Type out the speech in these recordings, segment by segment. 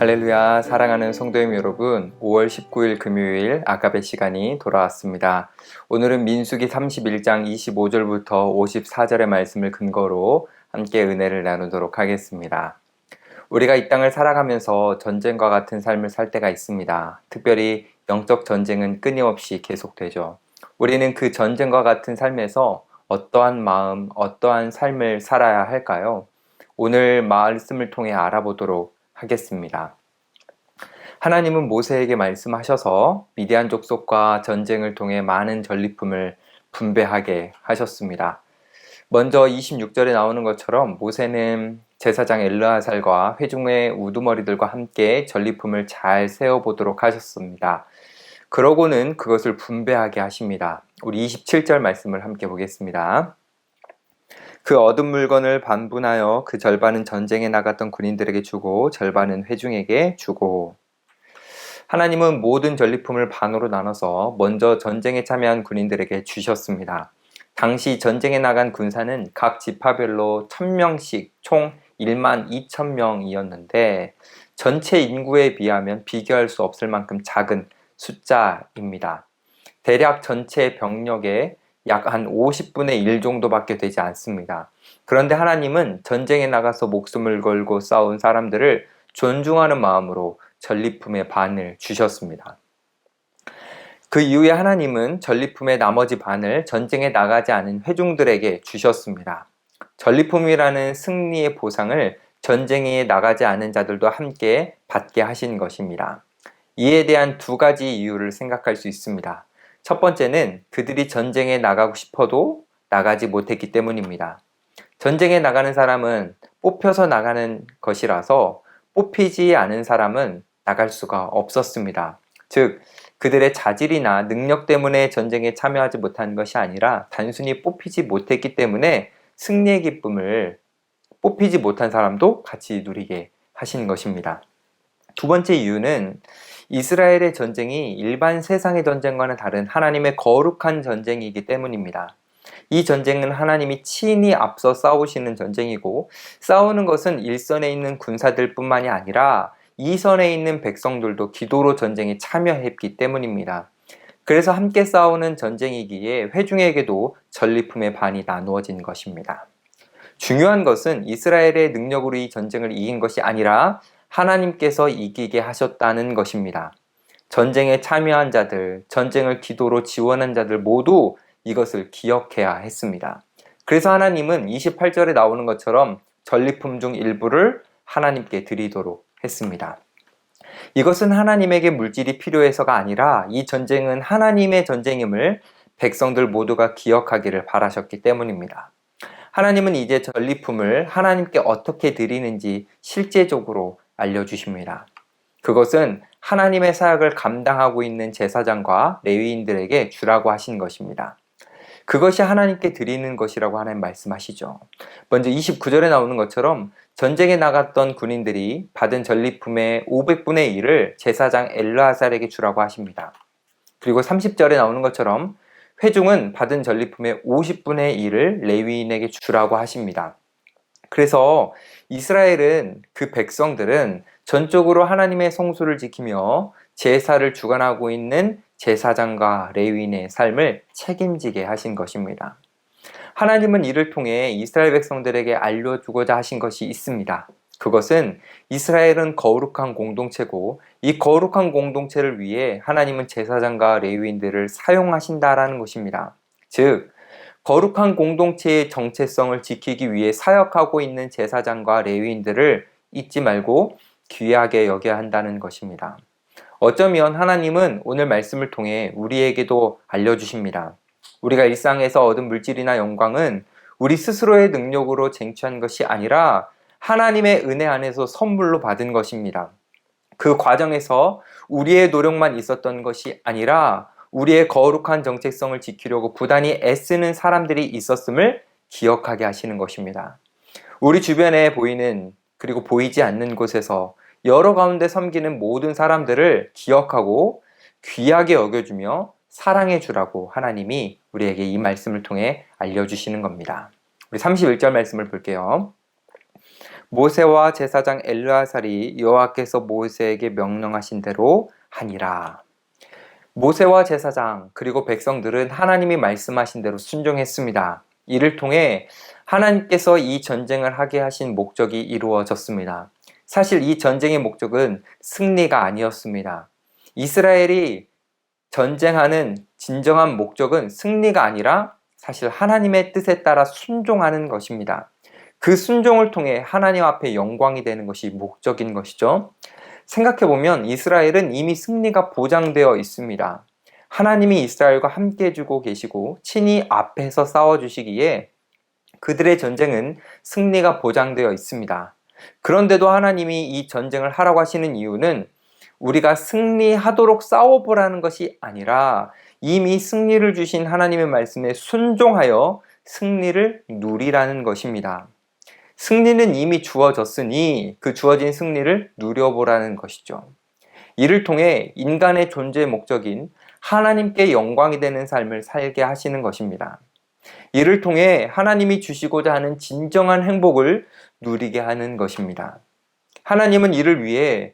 할렐루야 사랑하는 성도님 여러분 5월 19일 금요일 아가베 시간이 돌아왔습니다. 오늘은 민수기 31장 25절부터 54절의 말씀을 근거로 함께 은혜를 나누도록 하겠습니다. 우리가 이 땅을 살아가면서 전쟁과 같은 삶을 살 때가 있습니다. 특별히 영적 전쟁은 끊임없이 계속되죠. 우리는 그 전쟁과 같은 삶에서 어떠한 마음, 어떠한 삶을 살아야 할까요? 오늘 말씀을 통해 알아보도록 하겠습니다. 하나님은 모세에게 말씀하셔서 미디안 족속과 전쟁을 통해 많은 전리품을 분배하게 하셨습니다. 먼저 26절에 나오는 것처럼 모세는 제사장 엘르아살과 회중의 우두머리들과 함께 전리품을 잘 세어보도록 하셨습니다. 그러고는 그것을 분배하게 하십니다. 우리 27절 말씀을 함께 보겠습니다. 그 얻은 물건을 반분하여 그 절반은 전쟁에 나갔던 군인들에게 주고 절반은 회중에게 주고 하나님은 모든 전리품을 반으로 나눠서 먼저 전쟁에 참여한 군인들에게 주셨습니다. 당시 전쟁에 나간 군사는 각 지파별로 1000명씩 총 1만 2천명이었는데 전체 인구에 비하면 비교할 수 없을 만큼 작은 숫자입니다. 대략 전체 병력의 약 한 50분의 1 정도밖에 되지 않습니다. 그런데 하나님은 전쟁에 나가서 목숨을 걸고 싸운 사람들을 존중하는 마음으로 전리품의 반을 주셨습니다. 그 이후에 하나님은 전리품의 나머지 반을 전쟁에 나가지 않은 회중들에게 주셨습니다. 전리품이라는 승리의 보상을 전쟁에 나가지 않은 자들도 함께 받게 하신 것입니다. 이에 대한 두 가지 이유를 생각할 수 있습니다. 첫 번째는 그들이 전쟁에 나가고 싶어도 나가지 못했기 때문입니다. 전쟁에 나가는 사람은 뽑혀서 나가는 것이라서 뽑히지 않은 사람은 나갈 수가 없었습니다. 즉, 그들의 자질이나 능력 때문에 전쟁에 참여하지 못한 것이 아니라 단순히 뽑히지 못했기 때문에 승리의 기쁨을 뽑히지 못한 사람도 같이 누리게 하신 것입니다. 두 번째 이유는 이스라엘의 전쟁이 일반 세상의 전쟁과는 다른 하나님의 거룩한 전쟁이기 때문입니다. 이 전쟁은 하나님이 친히 앞서 싸우시는 전쟁이고 싸우는 것은 일선에 있는 군사들 뿐만이 아니라 이선에 있는 백성들도 기도로 전쟁에 참여했기 때문입니다. 그래서 함께 싸우는 전쟁이기에 회중에게도 전리품의 반이 나누어진 것입니다. 중요한 것은 이스라엘의 능력으로 이 전쟁을 이긴 것이 아니라 하나님께서 이기게 하셨다는 것입니다. 전쟁에 참여한 자들, 전쟁을 기도로 지원한 자들 모두 이것을 기억해야 했습니다. 그래서 하나님은 28절에 나오는 것처럼 전리품 중 일부를 하나님께 드리도록 했습니다. 이것은 하나님에게 물질이 필요해서가 아니라 이 전쟁은 하나님의 전쟁임을 백성들 모두가 기억하기를 바라셨기 때문입니다. 하나님은 이제 전리품을 하나님께 어떻게 드리는지 실제적으로 알려주십니다. 그것은 하나님의 사역을 감당하고 있는 제사장과 레위인들에게 주라고 하신 것입니다. 그것이 하나님께 드리는 것이라고 하나님 말씀하시죠. 먼저 29절에 나오는 것처럼 전쟁에 나갔던 군인들이 받은 전리품의 500분의 1을 제사장 엘르아살에게 주라고 하십니다. 그리고 30절에 나오는 것처럼 회중은 받은 전리품의 50분의 1을 레위인에게 주라고 하십니다. 그래서 이스라엘은 그 백성들은 전적으로 하나님의 성수를 지키며 제사를 주관하고 있는 제사장과 레위인의 삶을 책임지게 하신 것입니다. 하나님은 이를 통해 이스라엘 백성들에게 알려주고자 하신 것이 있습니다. 그것은 이스라엘은 거룩한 공동체고 이 거룩한 공동체를 위해 하나님은 제사장과 레위인들을 사용하신다라는 것입니다. 즉 거룩한 공동체의 정체성을 지키기 위해 사역하고 있는 제사장과 레위인들을 잊지 말고 귀하게 여겨야 한다는 것입니다. 어쩌면 하나님은 오늘 말씀을 통해 우리에게도 알려주십니다. 우리가 일상에서 얻은 물질이나 영광은 우리 스스로의 능력으로 쟁취한 것이 아니라 하나님의 은혜 안에서 선물로 받은 것입니다. 그 과정에서 우리의 노력만 있었던 것이 아니라 우리의 거룩한 정체성을 지키려고 부단히 애쓰는 사람들이 있었음을 기억하게 하시는 것입니다. 우리 주변에 보이는 그리고 보이지 않는 곳에서 여러 가운데 섬기는 모든 사람들을 기억하고 귀하게 여겨주며 사랑해 주라고 하나님이 우리에게 이 말씀을 통해 알려주시는 겁니다. 우리 31절 말씀을 볼게요. 모세와 제사장 엘르아살이 여호와께서 모세에게 명령하신 대로 하니라. 모세와 제사장 그리고 백성들은 하나님이 말씀하신 대로 순종했습니다. 이를 통해 하나님께서 이 전쟁을 하게 하신 목적이 이루어졌습니다. 사실 이 전쟁의 목적은 승리가 아니었습니다. 이스라엘이 전쟁하는 진정한 목적은 승리가 아니라 사실 하나님의 뜻에 따라 순종하는 것입니다. 그 순종을 통해 하나님 앞에 영광이 되는 것이 목적인 것이죠. 생각해보면 이스라엘은 이미 승리가 보장되어 있습니다. 하나님이 이스라엘과 함께 해주고 계시고 친히 앞에서 싸워주시기에 그들의 전쟁은 승리가 보장되어 있습니다. 그런데도 하나님이 이 전쟁을 하라고 하시는 이유는 우리가 승리하도록 싸워보라는 것이 아니라 이미 승리를 주신 하나님의 말씀에 순종하여 승리를 누리라는 것입니다. 승리는 이미 주어졌으니 그 주어진 승리를 누려보라는 것이죠. 이를 통해 인간의 존재의 목적인 하나님께 영광이 되는 삶을 살게 하시는 것입니다. 이를 통해 하나님이 주시고자 하는 진정한 행복을 누리게 하는 것입니다. 하나님은 이를 위해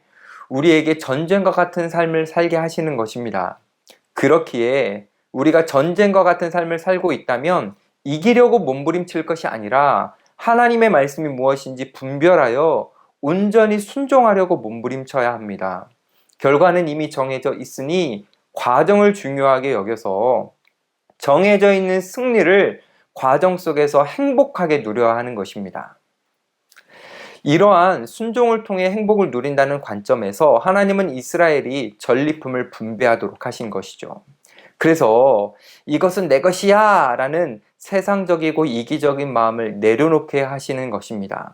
우리에게 전쟁과 같은 삶을 살게 하시는 것입니다. 그렇기에 우리가 전쟁과 같은 삶을 살고 있다면 이기려고 몸부림칠 것이 아니라 하나님의 말씀이 무엇인지 분별하여 온전히 순종하려고 몸부림쳐야 합니다. 결과는 이미 정해져 있으니 과정을 중요하게 여겨서 정해져 있는 승리를 과정 속에서 행복하게 누려야 하는 것입니다. 이러한 순종을 통해 행복을 누린다는 관점에서 하나님은 이스라엘이 전리품을 분배하도록 하신 것이죠. 그래서 이것은 내 것이야 라는 세상적이고 이기적인 마음을 내려놓게 하시는 것입니다.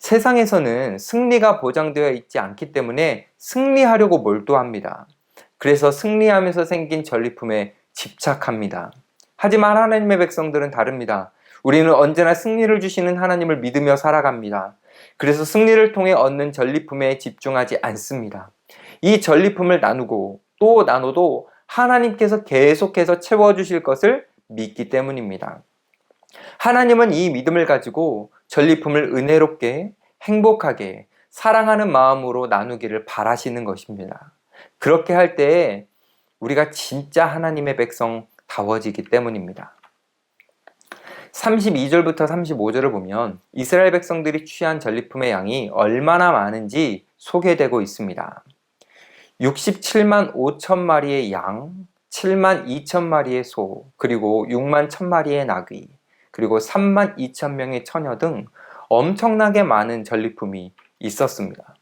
세상에서는 승리가 보장되어 있지 않기 때문에 승리하려고 몰두합니다. 그래서 승리하면서 생긴 전리품에 집착합니다. 하지만 하나님의 백성들은 다릅니다. 우리는 언제나 승리를 주시는 하나님을 믿으며 살아갑니다. 그래서 승리를 통해 얻는 전리품에 집중하지 않습니다. 이 전리품을 나누고 또 나눠도 하나님께서 계속해서 채워주실 것을 믿기 때문입니다. 하나님은 이 믿음을 가지고 전리품을 은혜롭게 행복하게 사랑하는 마음으로 나누기를 바라시는 것입니다. 그렇게 할 때에 우리가 진짜 하나님의 백성 다워지기 때문입니다. 32절부터 35절을 보면 이스라엘 백성들이 취한 전리품의 양이 얼마나 많은지 소개되고 있습니다. 67만 5천 마리의 양, 7만 2천 마리의 소, 그리고 6만 1천 마리의 나귀, 그리고 3만 2천 명의 처녀 등 엄청나게 많은 전리품이 있었습니다.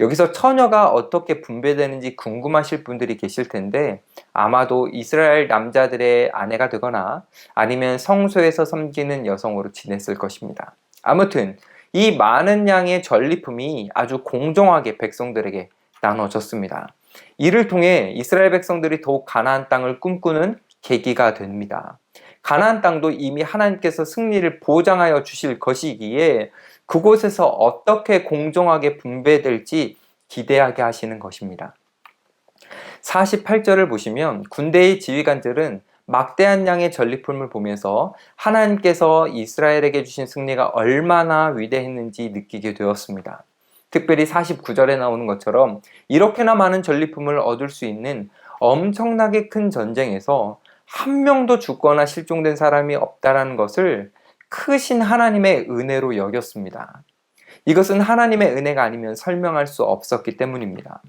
여기서 처녀가 어떻게 분배되는지 궁금하실 분들이 계실 텐데 아마도 이스라엘 남자들의 아내가 되거나 아니면 성소에서 섬기는 여성으로 지냈을 것입니다. 아무튼 이 많은 양의 전리품이 아주 공정하게 백성들에게 나눠졌습니다. 이를 통해 이스라엘 백성들이 더욱 가나안 땅을 꿈꾸는 계기가 됩니다. 가나안 땅도 이미 하나님께서 승리를 보장하여 주실 것이기에 그곳에서 어떻게 공정하게 분배될지 기대하게 하시는 것입니다. 48절을 보시면 군대의 지휘관들은 막대한 양의 전리품을 보면서 하나님께서 이스라엘에게 주신 승리가 얼마나 위대했는지 느끼게 되었습니다. 특별히 49절에 나오는 것처럼 이렇게나 많은 전리품을 얻을 수 있는 엄청나게 큰 전쟁에서 한 명도 죽거나 실종된 사람이 없다라는 것을 크신 하나님의 은혜로 여겼습니다. 이것은 하나님의 은혜가 아니면 설명할 수 없었기 때문입니다.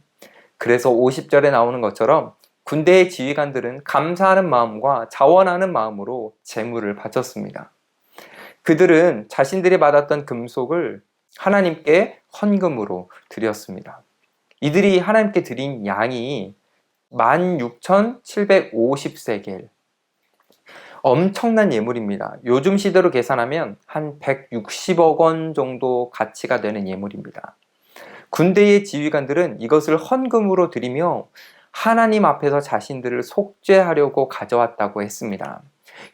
그래서 50절에 나오는 것처럼 군대의 지휘관들은 감사하는 마음과 자원하는 마음으로 재물을 바쳤습니다. 그들은 자신들이 받았던 금속을 하나님께 헌금으로 드렸습니다. 이들이 하나님께 드린 양이 16,750세겔. 엄청난 예물입니다. 요즘 시대로 계산하면 한 160억 원 정도 가치가 되는 예물입니다. 군대의 지휘관들은 이것을 헌금으로 드리며 하나님 앞에서 자신들을 속죄하려고 가져왔다고 했습니다.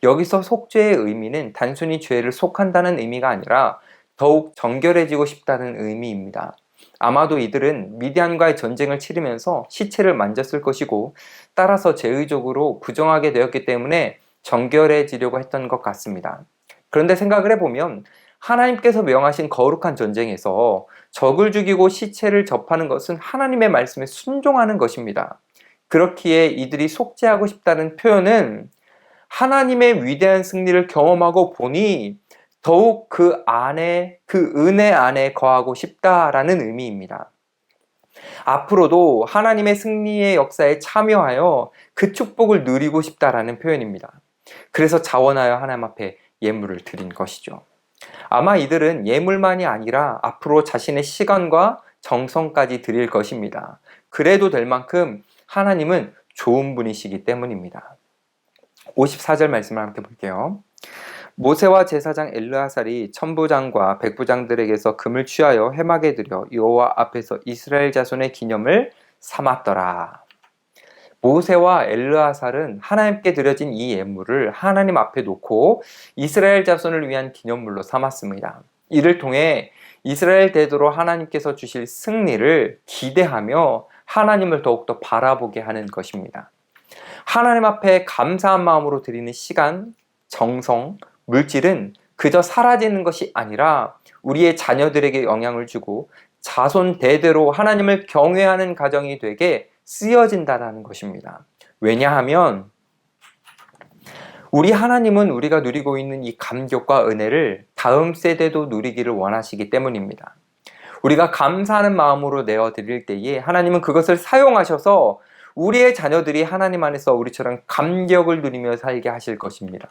여기서 속죄의 의미는 단순히 죄를 속한다는 의미가 아니라 더욱 정결해지고 싶다는 의미입니다. 아마도 이들은 미디안과의 전쟁을 치르면서 시체를 만졌을 것이고 따라서 제의적으로 부정하게 되었기 때문에 정결해지려고 했던 것 같습니다. 그런데 생각을 해보면 하나님께서 명하신 거룩한 전쟁에서 적을 죽이고 시체를 접하는 것은 하나님의 말씀에 순종하는 것입니다. 그렇기에 이들이 속죄하고 싶다는 표현은 하나님의 위대한 승리를 경험하고 보니 더욱 그 안에, 그 은혜 안에 거하고 싶다라는 의미입니다. 앞으로도 하나님의 승리의 역사에 참여하여 그 축복을 누리고 싶다라는 표현입니다. 그래서 자원하여 하나님 앞에 예물을 드린 것이죠. 아마 이들은 예물만이 아니라 앞으로 자신의 시간과 정성까지 드릴 것입니다. 그래도 될 만큼 하나님은 좋은 분이시기 때문입니다. 54절 말씀을 함께 볼게요. 모세와 제사장 엘르아살이 천부장과 백부장들에게서 금을 취하여 해막에 들여 여호와 앞에서 이스라엘 자손의 기념을 삼았더라. 모세와 엘르아살은 하나님께 드려진 이 예물을 하나님 앞에 놓고 이스라엘 자손을 위한 기념물로 삼았습니다. 이를 통해 이스라엘 대도로 하나님께서 주실 승리를 기대하며 하나님을 더욱더 바라보게 하는 것입니다. 하나님 앞에 감사한 마음으로 드리는 시간, 정성, 물질은 그저 사라지는 것이 아니라 우리의 자녀들에게 영향을 주고 자손 대대로 하나님을 경외하는 가정이 되게 쓰여진다는 것입니다. 왜냐하면 우리 하나님은 우리가 누리고 있는 이 감격과 은혜를 다음 세대도 누리기를 원하시기 때문입니다. 우리가 감사하는 마음으로 내어 드릴 때에 하나님은 그것을 사용하셔서 우리의 자녀들이 하나님 안에서 우리처럼 감격을 누리며 살게 하실 것입니다.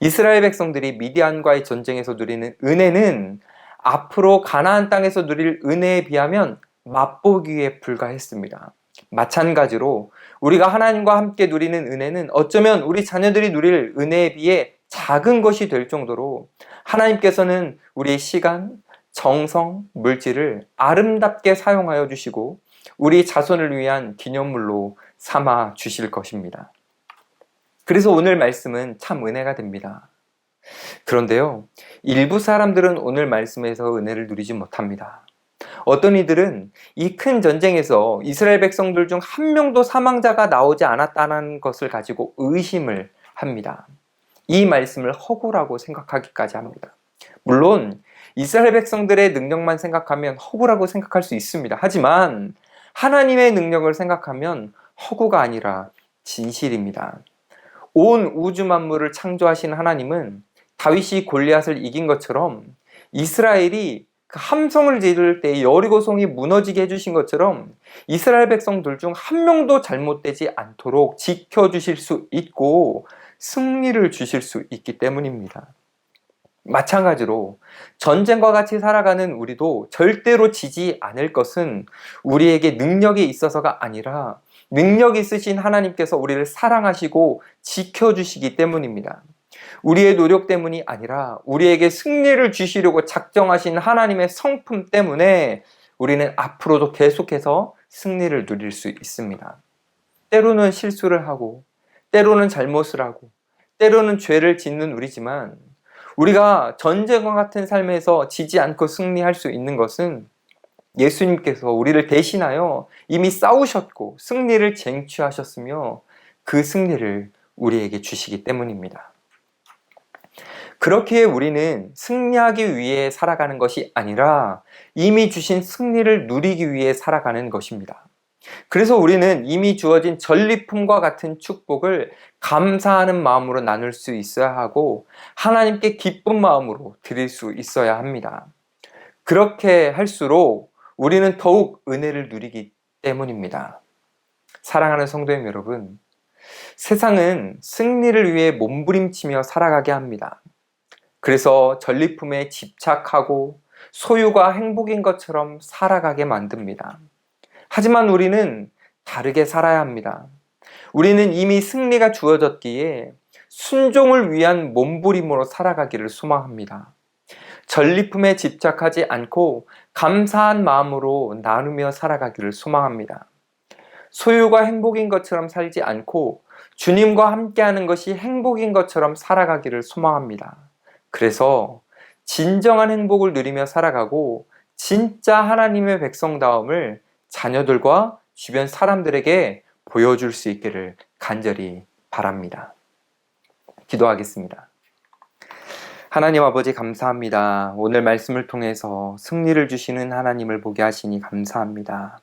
이스라엘 백성들이 미디안과의 전쟁에서 누리는 은혜는 앞으로 가나안 땅에서 누릴 은혜에 비하면 맛보기에 불과했습니다. 마찬가지로 우리가 하나님과 함께 누리는 은혜는 어쩌면 우리 자녀들이 누릴 은혜에 비해 작은 것이 될 정도로 하나님께서는 우리의 시간, 정성, 물질을 아름답게 사용하여 주시고 우리 자손을 위한 기념물로 삼아 주실 것입니다. 그래서 오늘 말씀은 참 은혜가 됩니다. 그런데요, 일부 사람들은 오늘 말씀에서 은혜를 누리지 못합니다. 어떤 이들은 이 큰 전쟁에서 이스라엘 백성들 중 한 명도 사망자가 나오지 않았다는 것을 가지고 의심을 합니다. 이 말씀을 허구라고 생각하기까지 합니다. 물론 이스라엘 백성들의 능력만 생각하면 허구라고 생각할 수 있습니다. 하지만 하나님의 능력을 생각하면 허구가 아니라 진실입니다. 온 우주 만물을 창조하신 하나님은 다윗이 골리앗을 이긴 것처럼 이스라엘이 그 함성을 지를 때 여리고성이 무너지게 해주신 것처럼 이스라엘 백성들 중 한 명도 잘못되지 않도록 지켜주실 수 있고 승리를 주실 수 있기 때문입니다. 마찬가지로 전쟁과 같이 살아가는 우리도 절대로 지지 않을 것은 우리에게 능력이 있어서가 아니라 능력 있으신 하나님께서 우리를 사랑하시고 지켜주시기 때문입니다. 우리의 노력 때문이 아니라 우리에게 승리를 주시려고 작정하신 하나님의 성품 때문에 우리는 앞으로도 계속해서 승리를 누릴 수 있습니다. 때로는 실수를 하고, 때로는 잘못을 하고, 때로는 죄를 짓는 우리지만, 우리가 전쟁과 같은 삶에서 지지 않고 승리할 수 있는 것은 예수님께서 우리를 대신하여 이미 싸우셨고 승리를 쟁취하셨으며 그 승리를 우리에게 주시기 때문입니다. 그렇기에 우리는 승리하기 위해 살아가는 것이 아니라 이미 주신 승리를 누리기 위해 살아가는 것입니다. 그래서 우리는 이미 주어진 전리품과 같은 축복을 감사하는 마음으로 나눌 수 있어야 하고 하나님께 기쁜 마음으로 드릴 수 있어야 합니다. 그렇게 할수록 우리는 더욱 은혜를 누리기 때문입니다. 사랑하는 성도님 여러분, 세상은 승리를 위해 몸부림치며 살아가게 합니다. 그래서 전리품에 집착하고 소유가 행복인 것처럼 살아가게 만듭니다. 하지만 우리는 다르게 살아야 합니다. 우리는 이미 승리가 주어졌기에 순종을 위한 몸부림으로 살아가기를 소망합니다. 전리품에 집착하지 않고 감사한 마음으로 나누며 살아가기를 소망합니다. 소유가 행복인 것처럼 살지 않고 주님과 함께하는 것이 행복인 것처럼 살아가기를 소망합니다. 그래서 진정한 행복을 누리며 살아가고 진짜 하나님의 백성다움을 자녀들과 주변 사람들에게 보여줄 수 있기를 간절히 바랍니다. 기도하겠습니다. 하나님 아버지 감사합니다. 오늘 말씀을 통해서 승리를 주시는 하나님을 보게 하시니 감사합니다.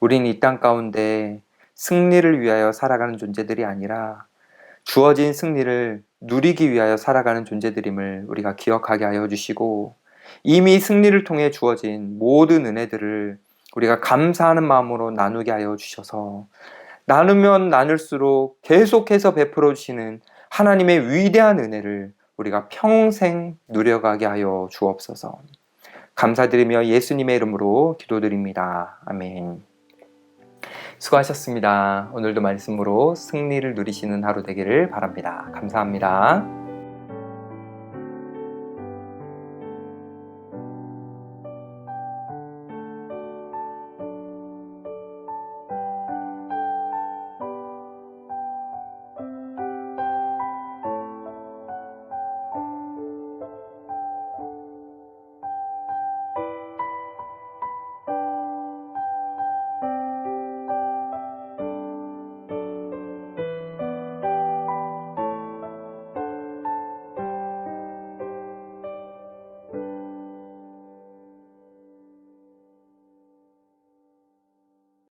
우린 이 땅 가운데 승리를 위하여 살아가는 존재들이 아니라 주어진 승리를 누리기 위하여 살아가는 존재들임을 우리가 기억하게 하여 주시고 이미 승리를 통해 주어진 모든 은혜들을 우리가 감사하는 마음으로 나누게 하여 주셔서 나누면 나눌수록 계속해서 베풀어 주시는 하나님의 위대한 은혜를 우리가 평생 누려가게 하여 주옵소서. 감사드리며 예수님의 이름으로 기도드립니다. 아멘. 수고하셨습니다. 오늘도 말씀으로 승리를 누리시는 하루 되기를 바랍니다. 감사합니다.